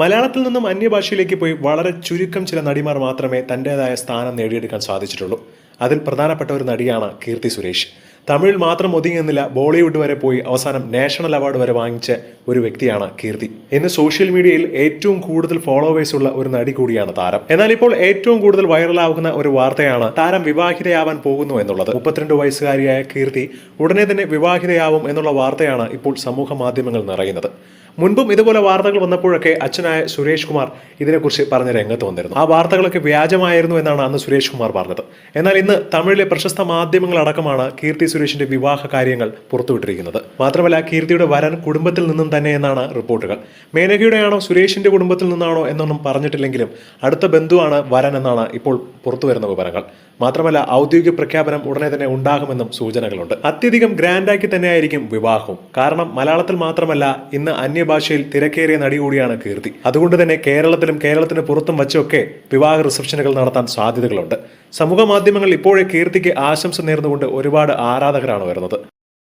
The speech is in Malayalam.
മലയാളത്തിൽ നിന്നും അന്യഭാഷയിലേക്ക് പോയി വളരെ ചുരുക്കം ചില നടിമാർ മാത്രമേ തന്റെതായ സ്ഥാനം നേടിയെടുക്കാൻ സാധിച്ചിട്ടുള്ളൂ. അതിൽ പ്രധാനപ്പെട്ട ഒരു നടിയാണ് കീർത്തി സുരേഷ്. തമിഴിൽ മാത്രം ഒതുങ്ങി നിന്നില്ല ബോളിവുഡ് വരെ പോയി അവസാനം നാഷണൽ അവാർഡ് വരെ വാങ്ങിച്ച ഒരു വ്യക്തിയാണ് കീർത്തി. ഇന്ന് സോഷ്യൽ മീഡിയയിൽ ഏറ്റവും കൂടുതൽ ഫോളോവേഴ്സ് ഉള്ള ഒരു നടി കൂടിയാണ് താരം. എന്നാൽ ഇപ്പോൾ ഏറ്റവും കൂടുതൽ വൈറലാകുന്ന ഒരു വാർത്തയാണ് താരം വിവാഹിതയാവാൻ പോകുന്നു എന്നുള്ളത്. മുപ്പത്തിരണ്ട് വയസ്സുകാരിയായ കീർത്തി ഉടനെ തന്നെ വിവാഹിതയാവും എന്നുള്ള വാർത്തയാണ് ഇപ്പോൾ സമൂഹ മാധ്യമങ്ങൾ നിറയുന്നത്. മുൻപും ഇതുപോലെ വാർത്തകൾ വന്നപ്പോഴൊക്കെ അച്ഛനായ സുരേഷ് കുമാർ ഇതിനെക്കുറിച്ച് പറഞ്ഞ രംഗത്ത് വന്നിരുന്നു. ആ വാർത്തകളൊക്കെ വ്യാജമായിരുന്നു എന്നാണ് അന്ന് സുരേഷ് കുമാർ പറഞ്ഞത്. എന്നാൽ ഇന്ന് തമിഴിലെ പ്രശസ്ത മാധ്യമങ്ങളടക്കമാണ് കീർത്തി സുരേഷിന്റെ വിവാഹ കാര്യങ്ങൾ പുറത്തുവിട്ടിരിക്കുന്നത്. മാത്രമല്ല കീർത്തിയുടെ വരൻ കുടുംബത്തിൽ നിന്നും തന്നെ എന്നാണ് റിപ്പോർട്ടുകൾ. മേനകയുടെയാണോ സുരേഷിന്റെ കുടുംബത്തിൽ നിന്നാണോ എന്നൊന്നും പറഞ്ഞിട്ടില്ലെങ്കിലും അടുത്ത ബന്ധുവാണ് വരൻ എന്നാണ് ഇപ്പോൾ പുറത്തുവരുന്ന വിവരങ്ങൾ. മാത്രമല്ല ഔദ്യോഗിക പ്രഖ്യാപനം ഉടനെ തന്നെ ഉണ്ടാകുമെന്നും സൂചനകളുണ്ട്. അത്യധികം ഗ്രാൻഡാക്കി തന്നെയായിരിക്കും വിവാഹവും. കാരണം മലയാളത്തിൽ മാത്രമല്ല ഇന്ന് അന്യഭാഷയിൽ തിരക്കേറിയ നടി കൂടിയാണ് കീർത്തി. അതുകൊണ്ട് തന്നെ കേരളത്തിലും കേരളത്തിന് പുറത്തും വച്ചൊക്കെ വിവാഹ റിസപ്ഷനുകൾ നടത്താൻ സാധ്യതകളുണ്ട്. സമൂഹ മാധ്യമങ്ങൾ ഇപ്പോഴേ കീർത്തിക്ക് ആശംസ നേർന്നുകൊണ്ട് ഒരുപാട് ആരാധകരാണ് വരുന്നത്.